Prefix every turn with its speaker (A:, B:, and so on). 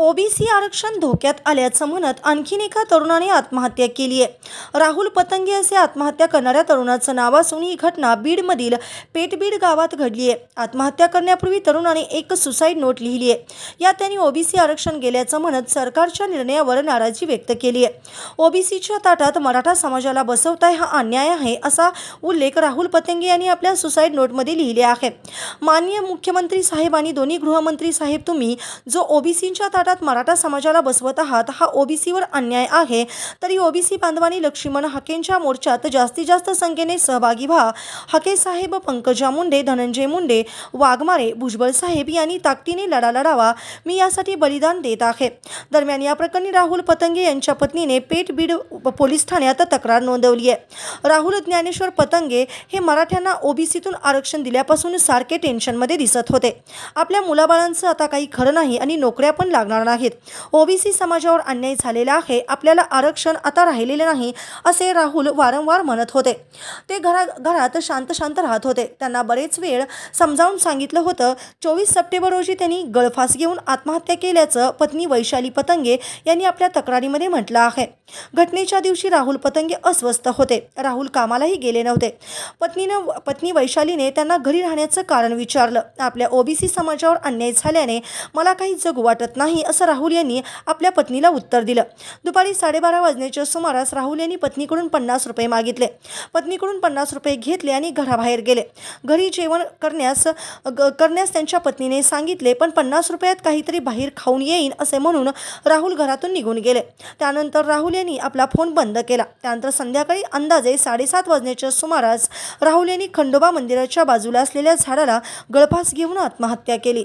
A: OBC आरक्षण धोक्यात आल्याचं म्हणत आणखीन एका तरुणाने आत्महत्या केली आहे. राहुल पतंगे असे आत्महत्या करणाऱ्या तरुणाचं नाव असून ही घटना बीडमधील पेटबीड गावात घडली आहे. आत्महत्या करण्यापूर्वी तरुणाने एक सुसाईड नोट लिहिली आहे. यात त्यांनी ओबीसी आरक्षण गेल्याचं म्हणत सरकारच्या निर्णयावर नाराजी व्यक्त केली आहे. ओबीसीच्या ताटात मराठा समाजाला बसवताय हा अन्याय आहे असा उल्लेख राहुल पतंगे यांनी आपल्या सुसाईड नोटमध्ये लिहिले आहे. माननीय मुख्यमंत्री साहेब आणि दोन्ही गृहमंत्री साहेब तुम्ही जो ओबीसीच्या ताटात मराठा समाजाला बसवत आहात हा ओबीसीवर अन्याय आहे. तरी ओबीसी बांधवांनी लक्ष्मण हाकेंच्या मोर्चात जास्तीत जास्त संख्येने सहभागी व्हा. हाके साहेब पंकजा मुंडे धनंजय मुंडे वाघमारे भुजबळ साहेब यांनी ताकदीने लढा लढावा. मी यासाठी बलिदान देत आहे. दरम्यान या प्रकरणी राहुल पतंगे यांच्या पत्नीने पेठ बीड पोलीस ठाण्यात तक्रार नोंदवली आहे. राहुल ज्ञानेश्वर पतंगे हे मराठ्यांना ओबीसीतून आरक्षण दिल्यापासून सारखे टेन्शनमध्ये दिसत होते. आपल्या मुलाबाळांचं आता काही खरं नाही आणि नोकऱ्या पण लागणार नाहीत. ओबीसी समाजावर अन्याय झालेला आहे. आपल्याला आरक्षण आता राहिलेले नाही असे राहुल वारंवार म्हणत होते. ते घरा घरात शांत शांत राहत होते. त्यांना बरेच वेळ समजावून सांगितलं होतं. चोवीस सप्टेंबर रोजी त्यांनी गळफास घेऊन आत्महत्या केल्याचं पत्नी वैशाली पतंगे यांनी आपल्या तक्रारीमध्ये म्हटलं आहे. घटनेच्या दिवशी राहुल पतंगे अस्वस्थ होते. राहुल कामालाही गेले नव्हते. पत्नीनं पत्नी वैशालीने त्यांना घरी राहण्याचं कारण विचारलं. आपल्या ओबीसी समाजावर अन्याय झाल्याने मला काही जगू वाटत नाही. असं राहुल यांनी आपल्या पत्नीला उत्तर दिलं. दुपारी साडेबारा वाजण्याच्या सुमारास राहुल यांनी पत्नीकडून पन्नास रुपये मागितले. पत्नीकडून पन्नास रुपये घेतले आणि घराबाहेर गेले. घरी जेवण करण्यास ग- करण्यास त्यांच्या पत्नीने सांगितले पण पन्नास रुपयात काहीतरी बाहेर खाऊन येईन असे म्हणून राहुल घरातून निघून गेले. त्यानंतर राहुल यांनी आपला फोन बंद केला. त्यानंतर संध्याकाळी अंदाजे साडेसात वाजण्याच्या सुमारास राहुल यांनी खंडोबा मंदिराच्या बाजूला असलेल्या झाडाला गळफास घेऊन आत्महत्या केली.